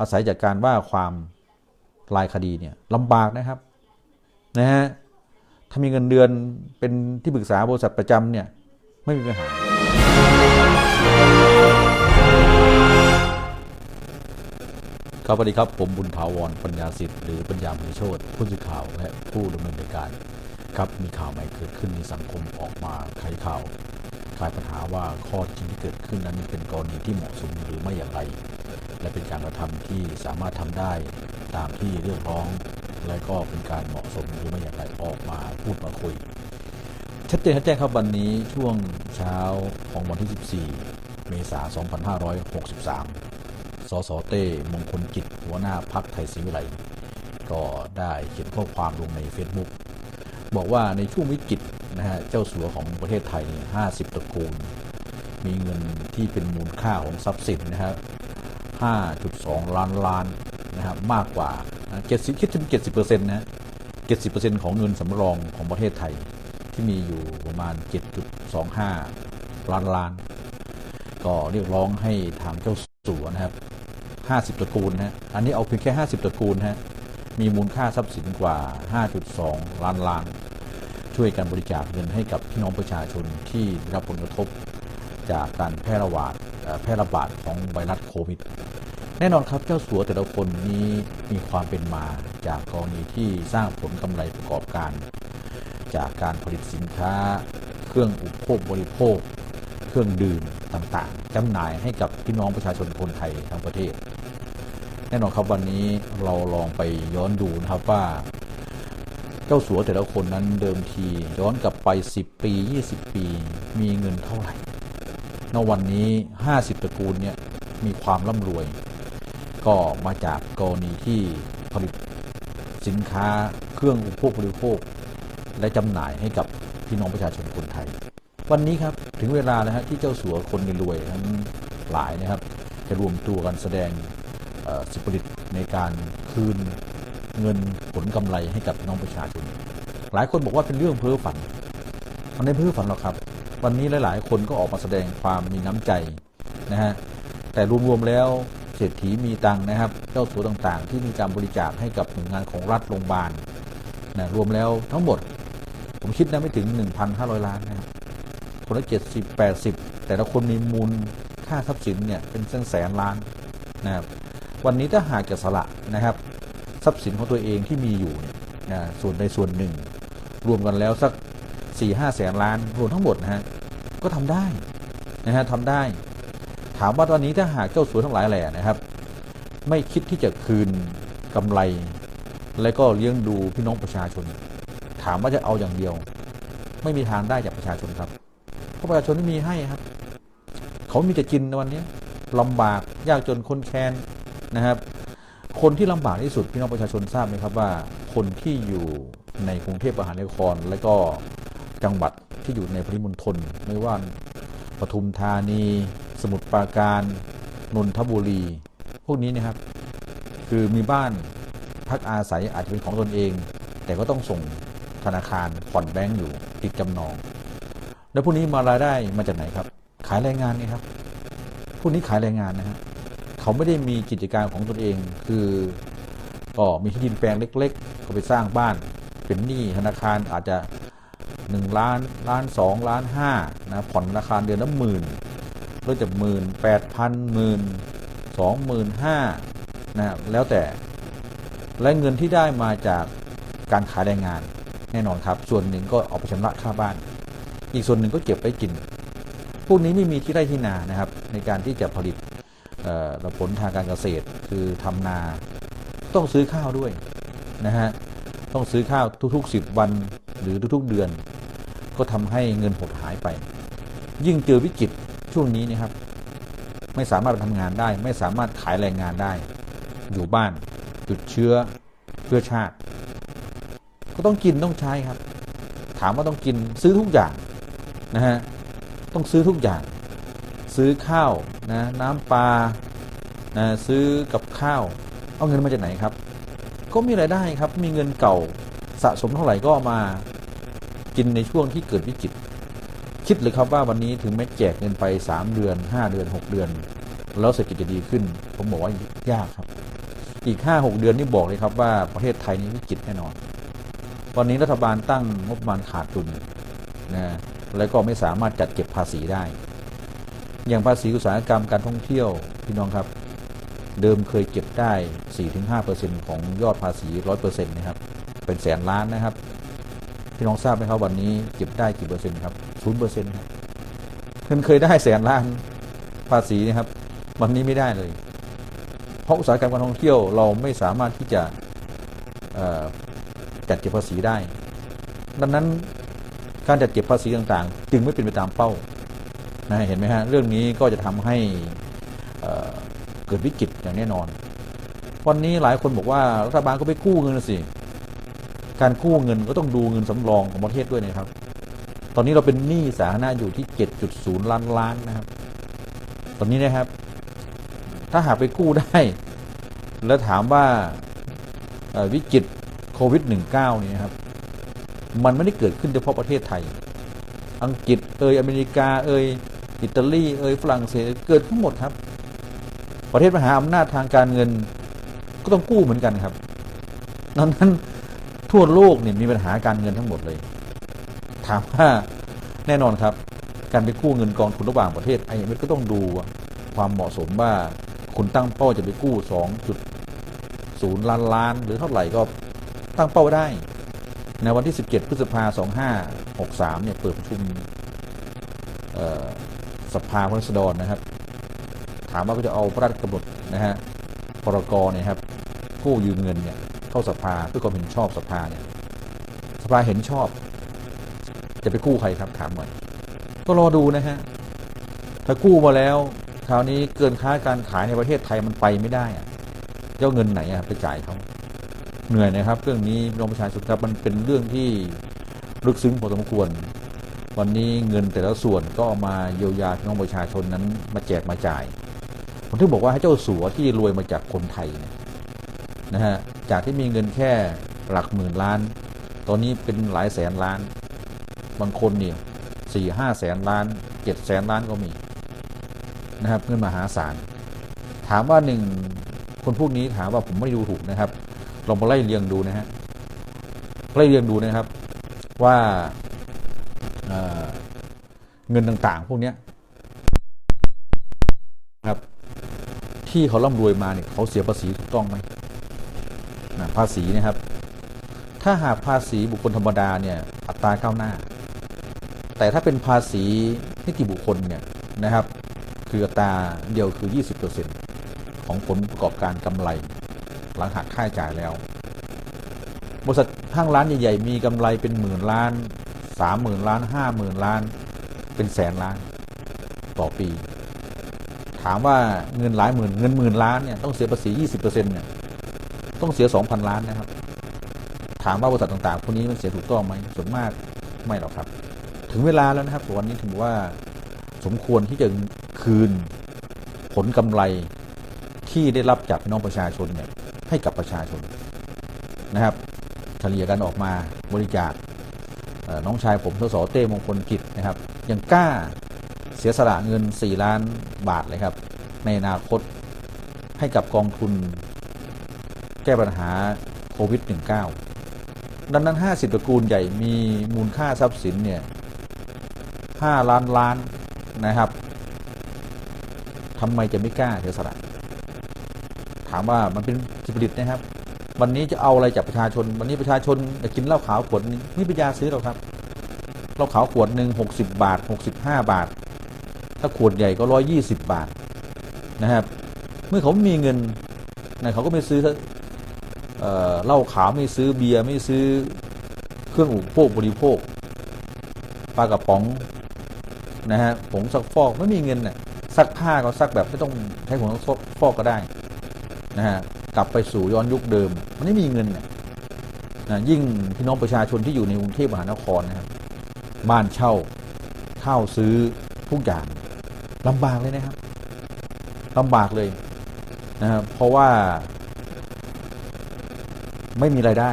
อาศัยจากการว่าความรายคดีเนี่ยลำบากนะครับนะฮะถ้ามีเงินเดือนเป็นที่ปรึกษาบริษัทประจำเนี่ยไม่มีปัญหา ครับสวัสดีครับ ผมบุญถาวรปัญญาสิทธิ์หรือปัญญามือโชตผู้สื่อข่าวและผู้ดำเนินรายการ ครับมีข่าวใหม่เกิดขึ้นในสังคมออกมาไขข่าวคลายปัญหาว่าข้อจริงที่เกิดขึ้นนั้นเป็นกรณีที่เหมาะสมหรือไม่อย่างไร และเป็นการกระทำที่สามารถทำได้ตามที่เรียกร้อง และก็เป็นการเหมาะสมหรือไม่อย่างไรออกมาพูดมาคุย ชัดเจนชัดแจ้งครับวันนี้ช่วงเช้าของวันที่ 14 เมษายน 2563 สสเต้มงคลกิจหัวหน้าพักไทยศรีวิไลก็ได้เขียนข้อความลงใน Facebook บอกว่าในช่วงวิกฤตนะฮะเจ้าสัวของประเทศไทย 50ตระกูล มีเงินที่เป็นมูลค่าของทรัพย์สินนะฮะ 5.2 ล้านล้านนะครับมากกว่า70คิดถึง70%นะ70%ของเงินสำรองของประเทศไทยที่มีอยู่ประมาณ 7.25 ล้านล้าน ก็เรียกร้องให้ทางเจ้าสัวนะครับ 50 ตระกูลนะฮะอันนี้เอาเพียงแค่ 50 ตระกูลนะฮะมีมูลค่าทรัพย์สินกว่า 5.2 ล้านล้าน ช่วยกันบริจาคเงินให้กับพี่น้องประชาชนที่ได้รับผลกระทบจากการแพร่ระบาดแพร่ระบาดของไวรัสโควิด แน่นอนครับเจ้าสัวแต่ละคนนี้มีความเป็นมาจากกรณีที่สร้างผลกำไรประกอบการ จากการผลิตสินค้า เครื่องอุปโภคบริโภค เครื่องดื่มต่างๆจำหน่ายให้กับพี่น้องประชาชนคนไทยทั้งประเทศ แน่นอนครับวันนี้เราลองไปย้อนดูนะครับว่า เจ้าสัวแต่ละคนนั้นเดิมทีย้อนกลับไป 10 ปี 20 ปี มีเงินเท่าไหร่ณวันนี้ 50ตระกูลเนี่ยมีความร่ำรวย ก็มาจากกรณีที่ผลิตสินค้าเครื่องอุปโภคบริโภค และจำหน่ายให้กับพี่น้องประชาชนคนไทย วันนี้ครับถึงเวลาแล้วฮะที่เจ้าสัวคนรวยทั้งหลายนะครับ จะรวมตัวกันแสดงสปิริตในการคืนเงินผลกำไรให้กับพี่น้องประชาชน หลายคนบอกว่าเป็นเรื่องเพ้อฝัน มันไม่เพ้อฝันหรอกครับ วันนี้หลาย ๆ คนก็ออกมาแสดงความมีน้ำใจนะฮะ แต่รวม ๆ แล้ว เศรษฐีมีตังค์นะครับ เจ้าสัวต่างๆ ที่มีการบริจาคให้กับหน่วยงานของรัฐโรงพยาบาลนะรวมแล้วทั้งหมด ผมคิดนะไม่ถึง 1,500 ล้านนะครับคนละเจ็ดสิบแปดสิบแต่ละคนมีมูลค่าทรัพย์สินเนี่ยเป็นแสนแสนล้านนะครับวันนี้ถ้าหากจะสละนะครับ ทรัพย์สินของตัวเองที่มีอยู่เนี่ยนะส่วนใดส่วนหนึ่ง รวมกันแล้วสักสี่ห้าแสนล้านรวมทั้งหมดนะฮะก็ทำได้นะฮะทำได้ ถามว่าตอนนี้ถ้าหากเจ้าสัวทั้งหลายแหล่นะครับ ไม่คิดที่จะคืนกำไร และก็เลี้ยงดูพี่น้องประชาชน ถามว่าจะเอาอย่างเดียว ไม่มีทางได้จากประชาชนครับ เพราะประชาชนไม่มีให้ครับ เขามีแต่กินในวันนี้ลำบากยากจนคนแค้นนะครับ คนที่ลำบากที่สุดพี่น้องประชาชนทราบไหมครับว่า คนที่อยู่ในกรุงเทพมหานครและก็จังหวัดที่อยู่ในปริมณฑลไม่ว่า ปทุมธานี สมุทรปราการนนทบุรี พวกนี้นะครับ คือมีบ้านพักอาศัยอาจจะเป็นของตนเอง แต่ก็ต้องส่งธนาคารผ่อนแบงก์อยู่ติดจำนอง แล้วพวกนี้มารายได้มาจากไหนครับ ขายแรงงานนี่ครับพวกนี้ขายแรงงานนะฮะเขาไม่ได้มีกิจการของตนเอง คือก็มีที่ดินแปลงเล็กๆก็ไปสร้างบ้านเป็นหนี้ธนาคารอาจจะ 1ล้านล้านสองล้านห้านะผ่อนธนาคารเดือนละหมื่นเริ่มจากหมื่นแปดพันหมื่นสองหมื่นห้านะแล้วแต่และเงินที่ได้มาจากการขายแรงงานแน่นอนครับ ส่วนหนึ่งก็เอาไปชำระค่าบ้าน อีกส่วนหนึ่งก็เก็บไว้กิน พวกนี้ไม่มีที่ไร่ที่นานะครับ ในการที่จะผลิตผลทางการเกษตรคือทำนา ต้องซื้อข้าวด้วยนะฮะต้องซื้อข้าวทุกๆ 10 วันหรือทุกๆเดือน ก็ทำให้เงินหดหายไป ยิ่งเจอวิกฤตช่วงนี้นะครับ ไม่สามารถไปทำงานได้ ไม่สามารถขายแรงงานได้ อยู่บ้านหยุดเชื้อเพื่อชาติ ก็ต้องกินต้องใช้ครับ ถามว่าต้องกินซื้อทุกอย่างนะฮะต้องซื้อทุกอย่าง ซื้อข้าวนะน้ำปลานะซื้อกับข้าว เอาเงินมาจากไหนครับ ก็มีรายได้ครับมีเงินเก่าสะสมเท่าไหร่ก็มา กินในช่วงที่เกิดวิกฤตคิดเลยครับว่าวันนี้ถึงแม้แจกเงินไป 3 เดือน 5 เดือน 6 เดือน แล้วเศรษฐกิจจะดีขึ้น ผมบอกว่ายากครับ อีกห้าหกเดือนนี่บอกเลยครับว่าประเทศไทยนี้วิกฤตแน่นอน ตอนนี้รัฐบาลตั้งงบประมาณขาดดุลนะแล้วก็ไม่สามารถจัดเก็บภาษีได้ อย่างภาษีอุตสาหกรรมการท่องเที่ยวพี่น้องครับ เดิมเคยเก็บได้ 4-5%ของยอดภาษี 100%นะครับเป็นแสนล้านนะครับ พี่น้องทราบไหมครับวันนี้เก็บได้กี่เปอร์เซ็นต์ครับ0%ครับเงินเคยได้แสนล้านภาษีนะครับ วันนี้ไม่ได้เลย เพราะอุตสาหกรรมการท่องเที่ยวเราไม่สามารถที่จะจัดเก็บภาษีได้ ดังนั้นการจัดเก็บภาษีต่างๆ จึงไม่เป็นไปตามเป้านะเห็นไหมฮะเรื่องนี้ก็จะทำให้เอ่อเกิดวิกฤตอย่างแน่นอน วันนี้หลายคนบอกว่ารัฐบาลก็ไปกู้เงินสิ การกู้เงินก็ต้องดูเงินสำรองของประเทศด้วยนะครับ ตอนนี้เราเป็นหนี้สาธารณะอยู่ที่ 7.0 ล้านล้านนะครับ ตอนนี้นะครับ ถ้าหากไปกู้ได้ แล้วถามว่าวิกฤตโควิด -19 เนี่ยครับ มันไม่ได้เกิดขึ้นเฉพาะประเทศไทย อังกฤษเอยอเมริกาเอยอิตาลีเอยฝรั่งเศสเกิดทั้งหมดครับ ประเทศมหาอำนาจทางการเงินก็ต้องกู้เหมือนกันครับดังนั้น ทั่วโลกเนี่ยมีปัญหาการเงินทั้งหมดเลย ถามว่าแน่นอนครับ การไปกู้เงินกองทุนระหว่างประเทศไอเอ็มก็ต้องดูความเหมาะสมว่าคุณตั้งเป้าจะไปกู้ 2.0 ล้านล้าน หรือเท่าไหร่ก็ตั้งเป้าได้ ในวันที่ 17 พฤษภาคม 2563 เนี่ยเปิดประชุมสภาผู้แทนราษฎรนะครับ ถามว่าก็จะเอาพระราชกำหนดนะฮะพรกเนี่ยครับกู้ยืมเงินเนี่ย เข้าสภาเพื่อความเห็นชอบสภาเนี่ยสภาเห็นชอบ จะไปกู้ใครครับถามหน่อยก็รอดูนะฮะถ้ากู้มาแล้วคราวนี้เกินค่าการขายในประเทศไทยมันไปไม่ได้อะเจ้าเงินไหนอะไปจ่ายเขาเหนื่อยนะครับ เรื่องนี้น้องประชาชนครับมันเป็นเรื่องที่ลึกซึ้งพอสมควร วันนี้เงินแต่ละส่วนก็ามาเยียวยาพี่น้องประชาชนนั้นมาแจกมาจ่ายผมถึงบอกว่าให้เจ้าสัวที่รวยมาจากคนไทยเนี่ย นะฮะจากที่มีเงินแค่หลักหมื่นล้าน ตอนนี้เป็นหลายแสนล้าน บางคนเนี่ยสี่ห้าแสนล้านเจ็ดแสนล้านก็มีนะครับเงินมหาศาล ถามว่าหนึ่งคนพวกนี้ถามว่าผมไม่ดูถูกนะครับลองมาไล่เรียงดูนะฮะไล่เรียงดูนะครับว่าเเงินต่างๆ พวกเนี้ยครับที่เขาร่ำรวยมาเนี่ยเขาเสียภาษีถูกต้องไหมาษีนะครับ ถ้าหากภาษีบุคคลธรรมดาเนี่ยอัตราก้าวหน้า แต่ถ้าเป็นภาษีนิติบุคคลเนี่ยนะครับ คืออัตราเดียวคือ 20%ของผลประกอบการกำไร หลังหักค่าใช้จ่ายแล้วบริษัทห้างร้านใหญ่ๆมีกำไรเป็นหมื่นล้านสามหมื่นล้านห้าหมื่นล้าน เป็นแสนล้าน ต่อปี ถามว่าเงินหลายหมื่นเงินหมื่นล้านเนี่ยต้องเสียภาษี 20%เนี่ย ต้องเสีย 2,000 ล้านนะครับ ถามว่าบริษัทต่างๆพวกนี้มันเสียถูกต้องไหมส่วนมากไม่หรอกครับ ถึงเวลาแล้วนะครับวันนี้ถือว่าสมควรที่จะคืนผลกำไรที่ได้รับจากพี่น้องประชาชนเนี่ยให้กับประชาชนนะครับเฉลี่ยกันออกมาบริจาคน้องชายผมทศเต้มงคลกิจนะครับ ยังกล้าเสียสละเงิน 4 ล้านบาทเลยครับ ในอนาคตให้กับกองทุน ก้ปัญหาโควิด -19 ดังนั้น 50 ตระกูลใหญ่มีมูลค่าทรัพย์สินเนี่ย5ล้านล้านนะครับทำไมจะไม่กล้าเสียสละถามว่ามันเป็นสิบลิตนะครับ วันนี้จะเอาอะไรจากประชาชน วันนี้ประชาชนจะกินเหล้าขาวขวดนึงไม่ปัญญาซื้อหรอครับเหล้าขาวขวดหนึ่งหกสิบาทหกสิบห้าบาท ถ้าขวดใหญ่ก็ร้อยยี่สิบบาทนะครับ เมื่อเขาม่มีเงินนะเขาก็ไม่ซื้อ เหล้าขาวไม่ซื้อเบียร์ไม่ซื้อเครื่องอุปโภคบริโภคปลากระป๋องนะฮะผงซักฟอกไม่มีเงินน่ะซักผ้าก็ซักแบบไม่ต้องใช้ผงซักฟอกก็ได้นะฮะกลับไปสู่ย้อนยุคเดิม มันไม่มีเงินน่ะนะยิ่งพี่น้องประชาชนที่อยู่ในกรุงเทพมหานครนะครับบ้านเช่าข้าวซื้อทุกอย่างลำบากเลยนะครับลำบากเลยนะครับเพราะว่า ไม่มีรายได้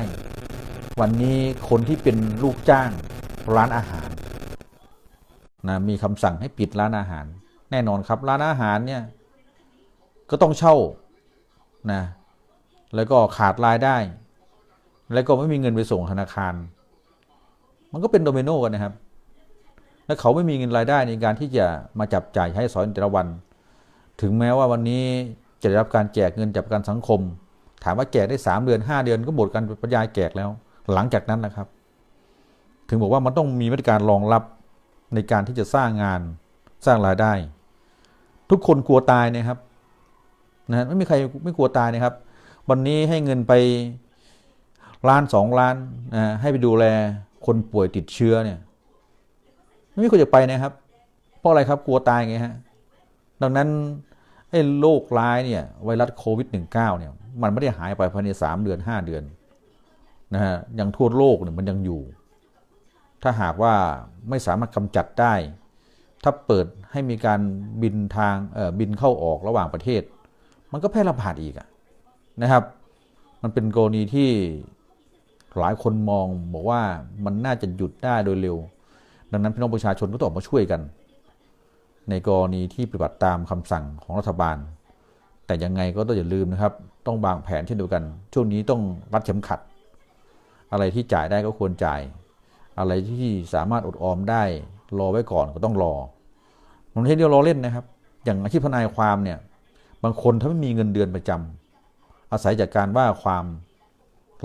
วันนี้คนที่เป็นลูกจ้างร้านอาหารนะมีคำสั่งให้ปิดร้านอาหาร แน่นอนครับร้านอาหารเนี่ยก็ต้องเช่านะแล้วก็ขาดรายได้ แล้วก็ไม่มีเงินไปส่งธนาคาร มันก็เป็นโดเมโนกันนะครับ แล้วเขาไม่มีเงินรายได้ในการที่จะมาจับจ่ายใช้สอยในแต่ละวัน ถึงแม้ว่าวันนี้จะได้รับการแจกเงินจากประกันสังคม ถามว่าแจกได้สามเดือนห้าเดือนก็หมดการบรรยายแจกแล้ว หลังจากนั้นนะครับ ถึงบอกว่ามันต้องมีมาตรการรองรับในการที่จะสร้างงานสร้างรายได้ ทุกคนกลัวตายนะครับนะไม่มีใครไม่กลัวตายนะครับ วันนี้ให้เงินไปล้านสองล้านนะให้ไปดูแลคนป่วยติดเชื้อเนี่ย ไม่มีคนจะไปนะครับ เพราะอะไรครับกลัวตายไงฮะดังนั้นไอ้โรคร้ายเนี่ยไวรัสโควิด -19 เนี่ย มันไม่ได้หายไปภายในสามเดือนห้าเดือนนะฮะยังทั่วโลกเนี่ยมันยังอยู่ ถ้าหากว่าไม่สามารถกำจัดได้ ถ้าเปิดให้มีการบินทางเอ่อบินเข้าออกระหว่างประเทศ มันก็แพร่ระบาดอีกอะนะครับ มันเป็นกรณีที่หลายคนมองบอกว่ามันน่าจะหยุดได้โดยเร็ว ดังนั้นพี่น้องประชาชนก็ต้องออกมาช่วยกัน ในกรณีที่ปฏิบัติตามคำสั่งของรัฐบาล แต่ยังไงก็ต้องอย่าลืมนะครับ ต้องวางแผนเช่นเดียวกัน ช่วงนี้ต้องรัดเข็มขัด อะไรที่จ่ายได้ก็ควรจ่าย อะไรที่สามารถอดออมได้รอไว้ก่อนก็ต้องรอมันไม่ใช่เดียวรอเล่นนะครับ อย่างอาชีพทนายความเนี่ย บางคนถ้าไม่มีเงินเดือนประจำอาศัยจากการว่าความ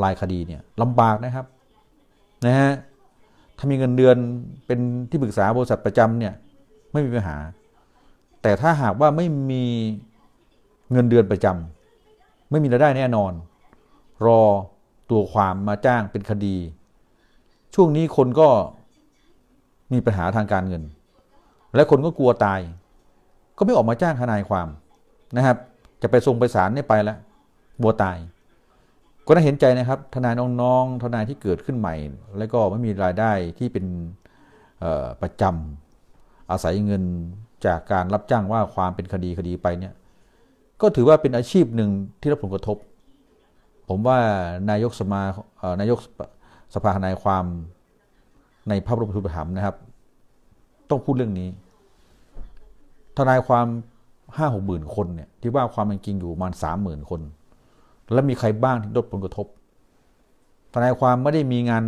รายคดีเนี่ยลำบากนะครับนะฮะถ้ามีเงินเดือนเป็นที่ปรึกษาบริษัทประจำเนี่ยไม่มีปัญหา แต่ถ้าหากว่าไม่มี เงินเดือนประจำไม่มีรายได้แน่นอน รอตัวความมาจ้างเป็นคดี ช่วงนี้คนก็มีปัญหาทางการเงิน และคนก็กลัวตาย ก็ไม่ออกมาจ้างทนายความนะครับ จะไปส่งไปศาลเนี่ยไปแล้วบัวตาย ก็น่าเห็นใจนะครับ ทนายน้องๆทนายที่เกิดขึ้นใหม่ แล้วก็ไม่มีรายได้ที่เป็นประจำอาศัยเงินจากการรับจ้างว่าความเป็นคดีคดีไปเนี่ย ก็ถือว่าเป็นอาชีพหนึ่งที่รับผลกระทบ ผมว่านายกสมานายกสภาทนายความในพระบรมรูปถัมนะครับ ต้องพูดเรื่องนี้ ทนายความห้าหกหมื่นคนเนี่ยที่ว่าความเป็นจริงอยู่ประมาณสามหมื่นคน แล้วมีใครบ้างที่ได้รับผลกระทบ ทนายความไม่ได้มีงาน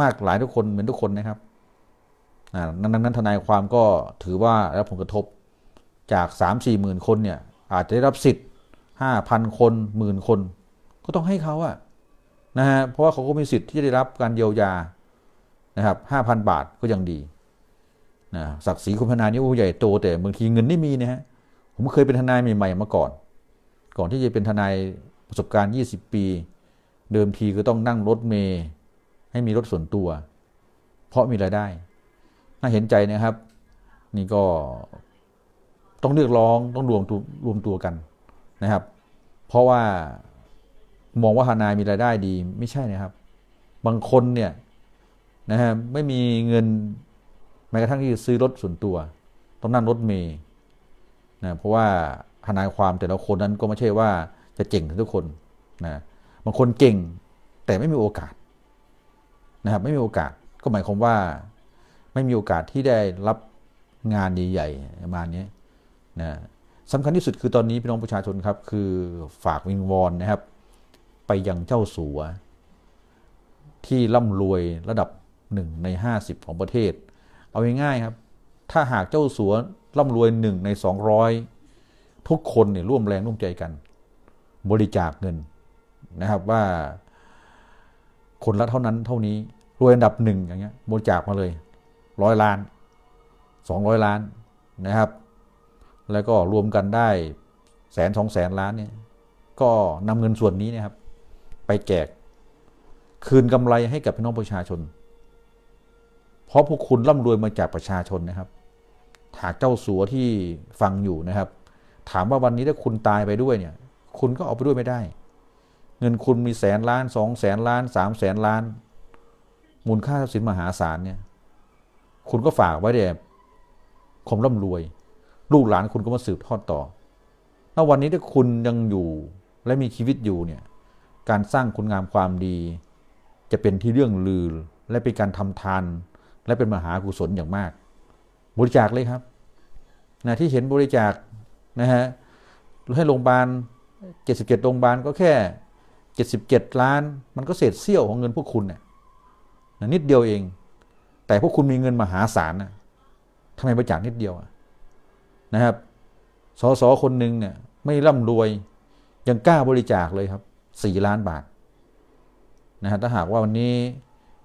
มากหลายทุกคนเหมือนทุกคนนะครับอ่าดังนั้นทนายความก็ถือว่ารับผลกระทบจากสามสี่หมื่นคนเนี่ย อาจจะได้รับสิทธิ์ห้าพันคนหมื่นคน ก็ต้องให้เขาอะนะฮะเพราะว่าเขาก็มีสิทธิ์ที่จะได้รับการเยียวยานะครับห้าพันบาทก็ยังดีนะศักดิ์ศรีคุณทนายนี่โอ้ใหญ่โตแต่บางทีเงินไม่มีนะฮะผมเคยเป็นทนายใหม่ๆมาก่อน ก่อนที่จะเป็นทนายประสบการณ์ 20 ปี เดิมทีก็ต้องนั่งรถเมย์ให้มีรถส่วนตัว เพราะมีรายได้ น่าเห็นใจนะครับ นี่ก็ ต้องเรียกร้องต้องรวมตัวรวมตัวกันนะครับ เพราะว่ามองว่าทนายมีรายได้ดีไม่ใช่นะครับ บางคนเนี่ยนะฮะไม่มีเงินแม้กระทั่งที่จะซื้อรถส่วนตัว ต้องนั่งรถเมย์นะเพราะว่าทนายความแต่ละคนนั้นก็ไม่ใช่ว่าจะเก่งทุกคนนะบางคนเก่งแต่ไม่มีโอกาสนะครับ ไม่มีโอกาสก็หมายความว่า ไม่มีโอกาสที่ได้รับงานใหญ่ๆประมาณนี้ นะสำคัญที่สุดคือตอนนี้พี่น้องประชาชนครับ คือฝากวิงวอนนะครับ ไปยังเจ้าสัว ที่ร่ำรวยระดับหนึ่งในห้าสิบของประเทศ เอาง่ายๆครับ ถ้าหากเจ้าสัวร่ำรวยหนึ่งในสองร้อยทุกคนเนี่ยร่วมแรงร่วมใจกัน บริจาคเงินนะครับว่าคนละเท่านั้นเท่านี้รวยอันดับหนึ่งอย่างเงี้ยบริจาคมาเลยร้อยล้านสองร้อยล้านนะครับ แล้วก็รวมกันได้แสนสองแสนล้านเนี่ยก็นำเงินส่วนนี้นะครับ ไปแจกคืนกำไรให้กับพี่น้องประชาชน เพราะพวกคุณร่ำรวยมาจากประชาชนนะครับหากเจ้าสัวที่ฟังอยู่นะครับ ถามว่าวันนี้ถ้าคุณตายไปด้วยเนี่ย คุณก็เอาไปด้วยไม่ได้ เงินคุณมีแสนล้านสองแสนล้านสามแสนล้าน มูลค่าทรัพย์สินมหาศาลเนี่ย คุณก็ฝากไว้แต่ความร่ำรวย ลูกหลานคุณก็มาสืบทอดต่อถ้าวันนี้ถ้าคุณยังอยู่และมีชีวิตอยู่เนี่ยการสร้างคุณงามความดี จะเป็นที่เรื่องลือและเป็นการทำทาน และเป็นมหากุศลอย่างมาก บริจาคเลยครับนะที่เห็นบริจาคนะฮะให้โรงพยาบาล 77 โรงพยาบาลก็แค่เจ็ดสิบเจ็ดล้าน มันก็เศษเสี้ยวของเงินพวกคุณเนี่ยนะนิดเดียวเอง แต่พวกคุณมีเงินมหาศาลนะทำไมบริจาคนิดเดียวอะ นะครับสสคนหนึ่งเนี่ยไม่ร่ำรวยยังกล้าบริจาคเลยครับสี่ล้านบาทนะฮะถ้าหากว่าวันนี้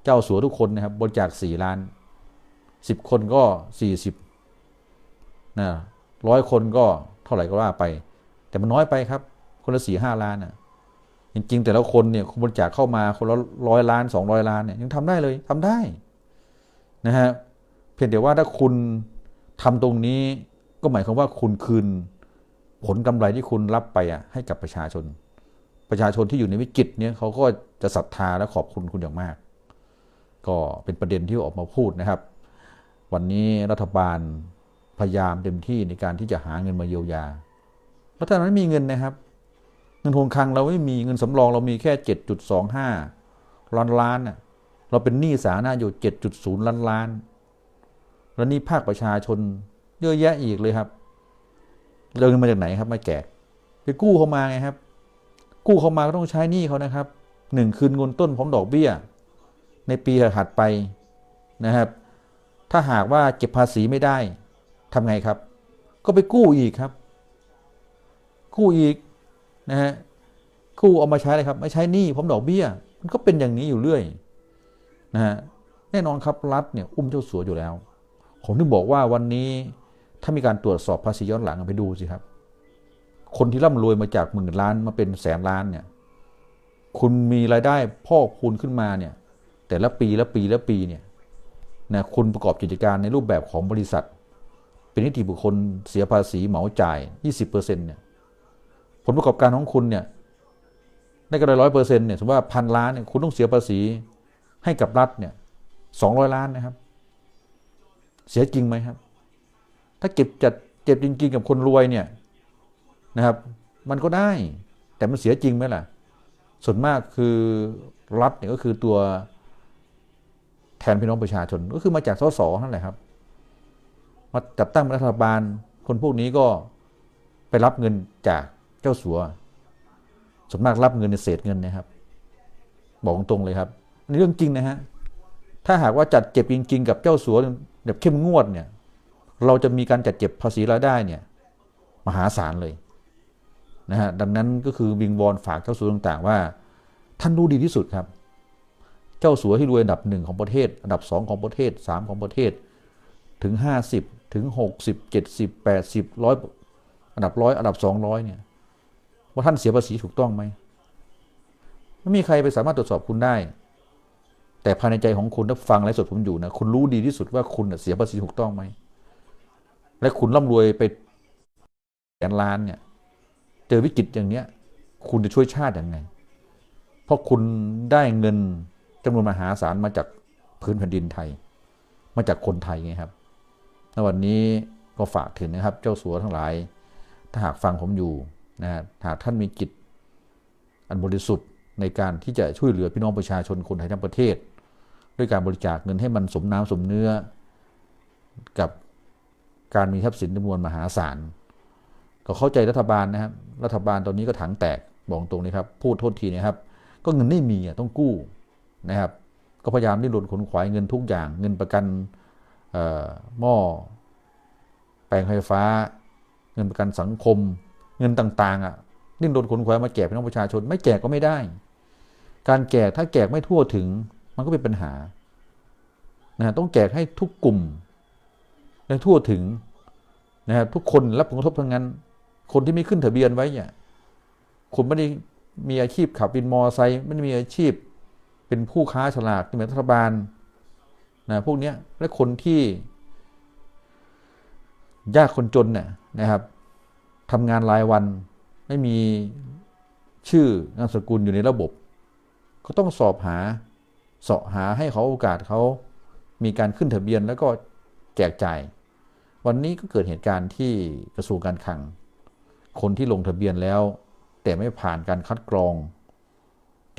เจ้าสัวทุกคนนะครับบริจาคสี่ล้านสิบคนก็สี่สิบนะร้อยคนก็เท่าไหร่ก็ว่าไป แต่มันน้อยไปครับ คนละสี่ห้าล้านอะจริงๆแต่ละคนเนี่ยบริจาคเข้ามาคนละร้อยล้านสองร้อยล้านเนี่ยยังทำได้เลยทำได้นะฮะเพียงแต่ว่าถ้าคุณทำตรงนี้ ก็หมายความว่าคุณคืนผลกำไรที่คุณรับไปอะให้กับประชาชน ประชาชนที่อยู่ในวิกฤตเนี่ยเขาก็จะศรัทธาและขอบคุณคุณอย่างมาก ก็เป็นประเด็นที่ออกมาพูดนะครับ วันนี้รัฐบาลพยายามเต็มที่ในการที่จะหาเงินมาเยียวยารัฐบาลไม่มีเงินนะครับ เงินคงคลังเราไม่มีเงินสำรองเรามีแค่เจ็ดจุดสองห้าล้านล้านน่ะเราเป็นหนี้สาธารณะอยู่เจ็ดจุดศูนย์ล้านล้าน แล้วนี่ภาคประชาชน เยอะแยะอีกเลยครับเราเงินมาจากไหนครับ มาแจกไปกู้เขามาไงครับ กู้เขามาก็ต้องใช้หนี้เขานะครับหนึ่งคืนเงินต้นพร้อมดอกเบี้ย ในปีถัดไปนะครับ ถ้าหากว่าเก็บภาษีไม่ได้ทำไงครับ ก็ไปกู้อีกครับ กู้อีกนะฮะกู้เอามาใช้เลยครับไม่ใช้หนี้พร้อมดอกเบี้ย มันก็เป็นอย่างนี้อยู่เรื่อยนะฮะแน่นอนครับรัฐเนี่ยอุ้มเจ้าสัวอยู่แล้ว ผมถึงบอกว่าวันนี้ ถ้ามีการตรวจสอบภาษีย้อนหลังไปดูสิครับ คนที่ร่ำรวยมาจากหมื่นล้านมาเป็นแสนล้านเนี่ย คุณมีรายได้พ่อคูณขึ้นมาเนี่ย แต่ละปีละปีละปีเนี่ยนะคุณประกอบกิจการในรูปแบบของบริษัท เป็นนิติบุคคลเสียภาษีเหมาจ่าย 20%เนี่ยผลประกอบการของคุณเนี่ยได้กำไรร้อยเปอร์เซ็นต์เนี่ยสมมติว่าพันล้านเนี่ยคุณต้องเสียภาษีให้กับรัฐเนี่ยสองร้อยล้านนะครับ เสียจริงไหมครับ ถ้าเก็บจัดเจ็บจริงๆกับคนรวยเนี่ยนะครับ มันก็ได้แต่มันเสียจริงไหมล่ะ ส่วนมากคือรัฐเนี่ยก็คือตัวแทนพี่น้องประชาชนก็คือมาจากสสนั่นแหละครับ มาจัดตั้งรัฐบาล คนพวกนี้ก็ไปรับเงินจากเจ้าสัวส่วนมากรับเงินในเศษเงินนะครับ บอกตรงๆเลยครับอันนี้เรื่องจริงนะฮะถ้าหากว่าจัดเก็บจริง ๆ กับเจ้าสัวแบบเข้มงวดเนี่ย เราจะมีการจัดเก็บภาษีรายได้เนี่ยมหาศาลเลยนะฮะดังนั้นก็คือวิงวอนฝากเจ้าสัวต่างๆว่า ท่านรู้ดีที่สุดครับ เจ้าสัวที่รวยอันดับหนึ่งของประเทศ อันดับสองของประเทศสามของประเทศ ถึงห้าสิบถึงหกสิบเจ็ดสิบแปดสิบร้อยอันดับร้อยอันดับสองร้อยเนี่ยว่าท่านเสียภาษีถูกต้องไหมไม่มีใครไปสามารถตรวจสอบคุณได้ แต่ภายในใจของคุณถ้าฟังไลฟ์สดผมอยู่นะคุณรู้ดีที่สุดว่าคุณเสียภาษีถูกต้องไหม และคุณร่ำรวยไปแสนล้านเนี่ย เจอวิกฤตอย่างเนี้ย คุณจะช่วยชาติยังไง เพราะคุณได้เงินจำนวนมหาศาลมาจากพื้นแผ่นดินไทย มาจากคนไทยไงครับในวันนี้ก็ฝากถึงนะครับ เจ้าสัวทั้งหลาย ถ้าหากฟังผมอยู่นะฮะหากท่านมีจิตอันบริสุทธิ์ในการที่จะช่วยเหลือพี่น้องประชาชนคนไทยทั้งประเทศ ด้วยการบริจาคเงินให้มันสมน้ำสมเนื้อกับ การมีทรัพย์สินจำนวนมหาศาลก็เข้าใจรัฐบาลนะครับ รัฐบาลตอนนี้ก็ถังแตกบอกตรงนี้ครับ พูดโทษทีนะครับ ก็เงินไม่มีต้องกู้นะครับ ก็พยายามดิ้นรนขนขวายเงินทุกอย่าง เงินประกันอ่อหม้อแปลงไฟฟ้า เงินประกันสังคม เงินต่างๆอะดิ้นรนขนขวายมาแจกพี่น้องประชาชน ไม่แจกก็ไม่ได้ การแจกถ้าแจกไม่ทั่วถึง มันก็เป็นปัญหานะต้องแจกให้ทุกกลุ่ม และทั่วถึงนะครับทุกคนรับผลกระทบทั้งนั้น คนที่ไม่ขึ้นทะเบียนไว้เนี่ยคุณไม่ได้มีอาชีพขับวินมอเตอร์ไซค์ไม่ได้มีอาชีพ เป็นผู้ค้าฉลากที่เหมือนรัฐบาลนะพวกเนี้ยและคนที่ ยากคนจนเนี่ยนะครับทำงานรายวันไม่มีชื่อนามสกุลอยู่ในระบบ ก็ต้องสอบหาเสาะหาให้เขาโอกาสเขามีการขึ้นทะเบียนแล้วก็แจกจ่าย วันนี้ก็เกิดเหตุการณ์ที่กระทรวงการคลัง คนที่ลงทะเบียนแล้ว แต่ไม่ผ่านการคัดกรอง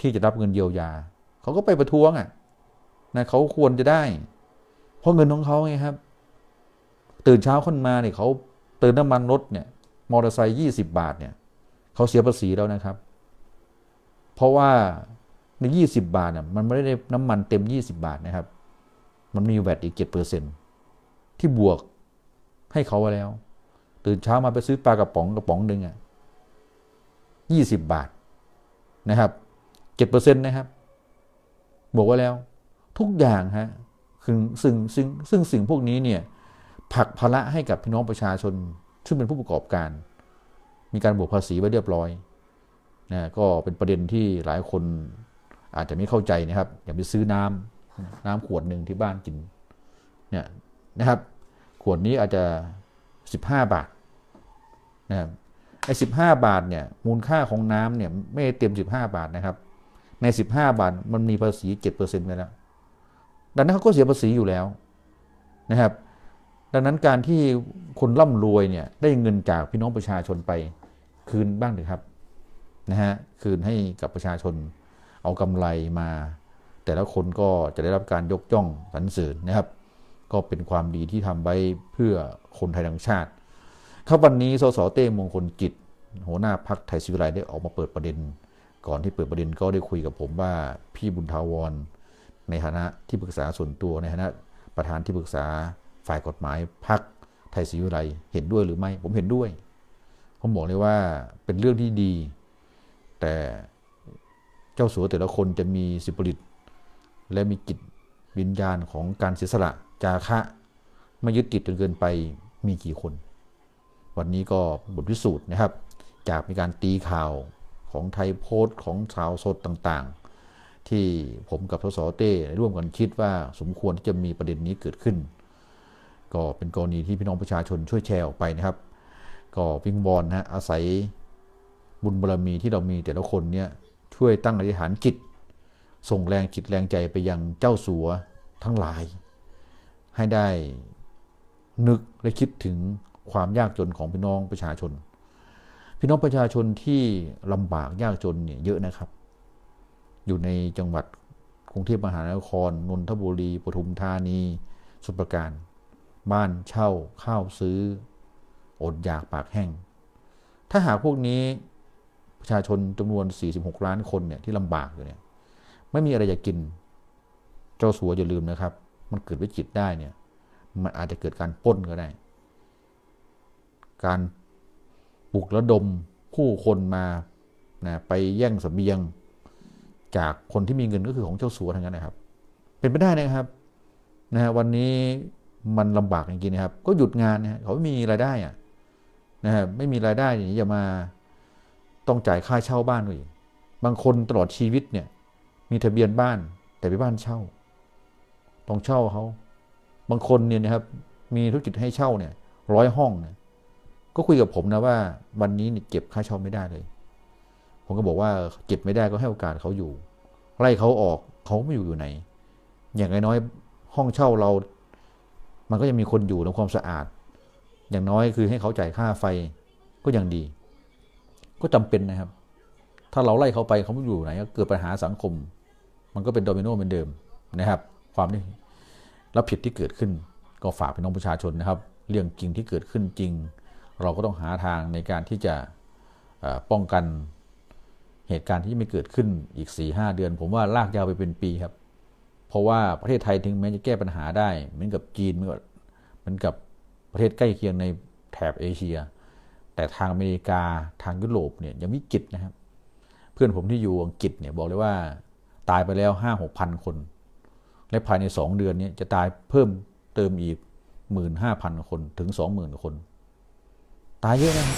ที่จะรับเงินเยียวยา เขาก็ไปประท้วงอะนะเขาควรจะได้ เพราะเงินของเขาไงครับ ตื่นเช้าขึ้นมาเนี่ยเขาเติมน้ำมันรถเนี่ยมอเตอร์ไซค์ยี่สิบาทเนี่ยเขาเสียภาษีแล้วนะครับ เพราะว่าใน 20 บาทน่ะมันไม่ได้น้ำมันเต็ม 20 บาทนะครับ มันมีแวตอีก 7%ที่บวก ให้เขาไว้แล้ว ตื่นเช้ามาไปซื้อปลากระป๋องกระป๋องหนึ่งอะ20บบาทนะครับ7%นต์นะครับ บอกไว้แล้ว ทุกอย่างฮะคือซึ่งซึ่งซึ่งสิ่งพวกนี้เนี่ยผลักภาระให้กับพี่น้องประชาชนซึ่งเป็นผู้ประกอบการ มีการบวกภาษีไว้เรียบร้อยนะก็เป็นประเด็นที่หลายคนอาจจะไม่เข้าใจนะครับ อย่างไปซื้อน้ำน้ำขวดหนึ่งที่บ้านกินเนี่ยนะครับ ขวดนี้อาจจะ 15 บาทนะครับไอ้สิบห้าบาทเนี่ยมูลค่าของน้ำเนี่ยไม่เต็ม 15 บาทนะครับ ใน 15 บาทมันมีภาษี7%ไปแล้วดังนั้นเขาก็เสียภาษีอยู่แล้วนะครับ ดังนั้นการที่คนร่ำรวยเนี่ยได้เงินจากพี่น้องประชาชนไปคืนบ้างเถอะครับนะฮะคืนให้กับประชาชนเอากำไรมา แต่ละคนก็จะได้รับการยกย่องสรรเสริญนะครับ ก็เป็นความดีที่ทำไว้เพื่อคนไทยทั้งชาติ ครับวันนี้สสเต้มงคลกิจหัวหน้าพักไทยศิวิไลได้ออกมาเปิดประเด็น ก่อนที่เปิดประเด็นก็ได้คุยกับผมว่าพี่บุญทาวร ในฐานะที่ปรึกษาส่วนตัวในฐานะประธานที่ปรึกษาฝ่ายกฎหมายพักไทยศรีวิไลเห็นด้วยหรือไม่ ผมเห็นด้วย ผมบอกเลยว่าเป็นเรื่องที่ดี แต่เจ้าสัวแต่ละคนจะมีสิบริตและมีจิตวิญญาณของการเสียสละ จาคะไม่ยึดติดจนเกินไปมีกี่คน วันนี้ก็บทพิสูจน์นะครับ จากมีการตีข่าวของไทยโพสต์ของชาวโซดต่างๆ ที่ผมกับสสเต้ร่วมกันคิดว่าสมควรที่จะมีประเด็นนี้เกิดขึ้น ก็เป็นกรณีที่พี่น้องประชาชนช่วยแชร์ออกไปนะครับ ก็วิงบอลนะฮะอาศัยบุญบารมีที่เรามีแต่ละคนเนี่ยช่วยตั้งอธิษฐานจิต ส่งแรงจิตแรงใจไปยังเจ้าสัวทั้งหลาย ให้ได้นึกและคิดถึงความยากจนของพี่น้องประชาชน พี่น้องประชาชนที่ลำบากยากจนเนี่ยเยอะนะครับ อยู่ในจังหวัดกรุงเทพมหานครนนทบุรีปทุมธานีสมุทรปราการ บ้านเช่าข้าวซื้อ อดอยากปากแห้ง ถ้าหากพวกนี้ประชาชนจำนวน 46 ล้านคนเนี่ยที่ลำบากอยู่เนี่ยไม่มีอะไรจะกิน เจ้าสัวอย่าลืมนะครับ มันเกิดวิกฤตได้เนี่ย มันอาจจะเกิดการป้นก็ได้ การปลุกระดมผู้คนมานะไปแย่งเสบียงจากคนที่มีเงินก็คือของเจ้าสัวทั้งนั้นนะครับ เป็นไปได้นะครับนะฮะวันนี้มันลำบากจริงๆนะครับ ก็หยุดงานนะเขาไม่มีรายได้อะนะฮะไม่มีรายได้อย่างนี้จะมาต้องจ่ายค่าเช่าบ้านด้วยอีกบางคนตลอดชีวิตเนี่ย มีทะเบียนบ้านแต่เป็นบ้านเช่า ต้องเช่าเขาบางคนเนี่ยนะครับ มีธุรกิจให้เช่าเนี่ยร้อยห้องเนี่ยก็คุยกับผมนะว่าวันนี้เนี่ยเก็บค่าเช่าไม่ได้เลย ผมก็บอกว่าเก็บไม่ได้ก็ให้โอกาสเขาอยู่ ไล่เขาออกเขาไม่อยู่อยู่ไหน อย่างน้อยๆห้องเช่าเรา มันก็ยังมีคนอยู่ทำความสะอาด อย่างน้อยคือให้เขาจ่ายค่าไฟก็ยังดี ก็จำเป็นนะครับ ถ้าเราไล่เขาไปเขาไม่อยู่ไหนก็เกิดปัญหาสังคม มันก็เป็นโดมิโนเหมือนเดิมนะครับ ความที่รับผิดที่เกิดขึ้น ก็ฝากพี่น้องประชาชนนะครับ เรื่องจริงที่เกิดขึ้นจริง เราก็ต้องหาทางในการที่จะป้องกันเหตุการณ์ที่ไม่เกิดขึ้นอีก4ีหเดือน ผมว่าลากยาวไปเป็นปีครับ เพราะว่าประเทศไทยถึงแม้จะแก้ปัญหาได้ เหมือนกับจีนเหมือนกับเหมือนกับประเทศใกล้เคียงในแถบเอเชีย แต่ทางอเมริกาทางยุโรปเนี่ยยังวิกฤตนะครับ เพื่อนผมที่อยู่อังกฤษเนี่ยบอกเลยว่าตายไปแล้วห้าหกพันคน และภายในสองเดือนนี้จะตายเพิ่มเติมอีกหมื่นห้าพันคนถึงสองหมื่นคน ตายเยอะนะ